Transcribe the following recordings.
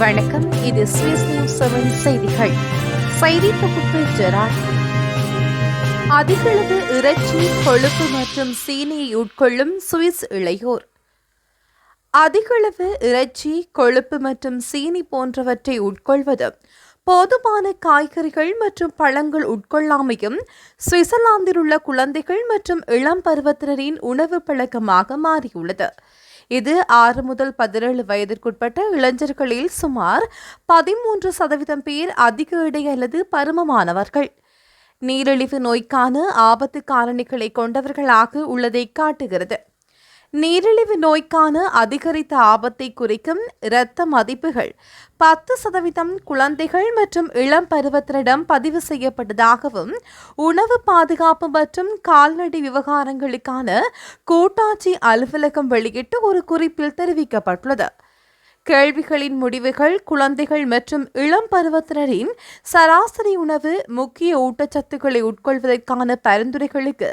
வணக்கம். இது Swiss news seven செய்திகள். செய்தி தொகுப்பு ஜெராட். அதிகளவு இறைச்சி கொழுப்பு மற்றும் சீனியை உட்கொள்ளும் சுவிஸ் இளையோர். அதிகளவு இறைச்சி கொழுப்பு மற்றும் சீனி போன்றவற்றை உட்கொள்வது போதுமான காய்கறிகள் மற்றும் பழங்கள் உட்கொள்ளாமையும் சுவிட்சர்லாந்தில் உள்ள குழந்தைகள் மற்றும் இளம் பருவத்தினரின் உணவு பழக்கமாக மாறியுள்ளது. இது ஆறு முதல் பதினேழு வயதிற்குட்பட்ட இளைஞர்களில் சுமார் பதிமூன்று சதவீதம் பேர் அதிக இடை அல்லது பருமமானவர்கள். நீரிழிவு நோய்க்கான ஆபத்து காரணிகளை கொண்டவர்களாக உள்ளதை காட்டுகிறது. நீரிழிவு நோய்க்கான அதிகரித்த ஆபத்தை குறிக்கும் இரத்த மதிப்புகள். பத்து சதவீதம் குழந்தைகள் மற்றும் இளம் பருவத்தினரிடம் பதிவு செய்யப்பட்டதாகவும் உணவு பாதுகாப்பு மற்றும் கால்நடை விவகாரங்களுக்கான கூட்டாட்சி அலுவலகம் வெளியிட்டு ஒரு குறிப்பில் தெரிவிக்கப்பட்டுள்ளது. கேள்விகளின் முடிவுகள் குழந்தைகள் மற்றும் இளம் பருவத்தினரின் சராசரி உணவு முக்கிய ஊட்டச்சத்துக்களை உட்கொள்வதற்கான பரிந்துரைகளுக்கு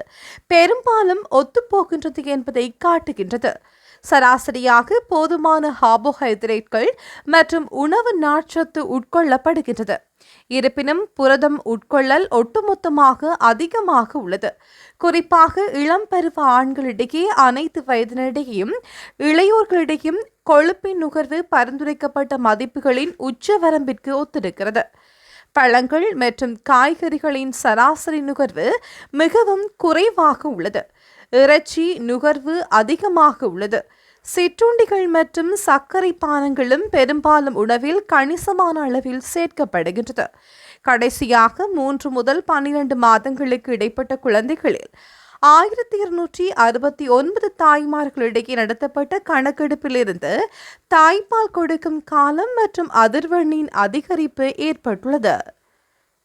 பெரும்பாலும் ஒத்துப்போகின்றது என்பதை காட்டுகின்றது. சராசரியாக போதுமான கார்போஹைட்ரேட்கள் மற்றும் உணவு நார்ச்சத்து உட்கொள்ளப்படுகின்றது. இருப்பினும் புரதம் உட்கொள்ளல் ஒட்டுமொத்தமாக அதிகமாக உள்ளது. குறிப்பாக இளம் பருவ ஆண்களிடையே அனைத்து வயதினரிடையும் இளையோர்களிடையும் கொழுப்பின் நுகர்வு பரிந்துரைக்கப்பட்ட மதிப்புகளின் உச்ச வரம்பிற்கு ஒத்திருக்கிறது. பழங்கள் மற்றும் காய்கறிகளின் சராசரி நுகர்வு மிகவும் குறைவாக உள்ளது. இறைச்சி நுகர்வு அதிகமாக உள்ளது. சிற்றுண்டிகள் மற்றும் சர்க்கரை பானங்களும் பெரும்பாலும் உணவில் கணிசமான அளவில் சேர்க்கப்படுகின்றது. கடைசியாக மூன்று முதல் பன்னிரண்டு மாதங்களுக்கு இடைப்பட்ட குழந்தைகளில் ஆயிரத்தி இருநூற்றி அறுபத்தி ஒன்பது தாய்மார்களிடையே நடத்தப்பட்ட கணக்கெடுப்பிலிருந்து தாய்ப்பால் கொடுக்கும் காலம் மற்றும் அதிர்வெண்ணின் அதிகரிப்பு ஏற்பட்டுள்ளது.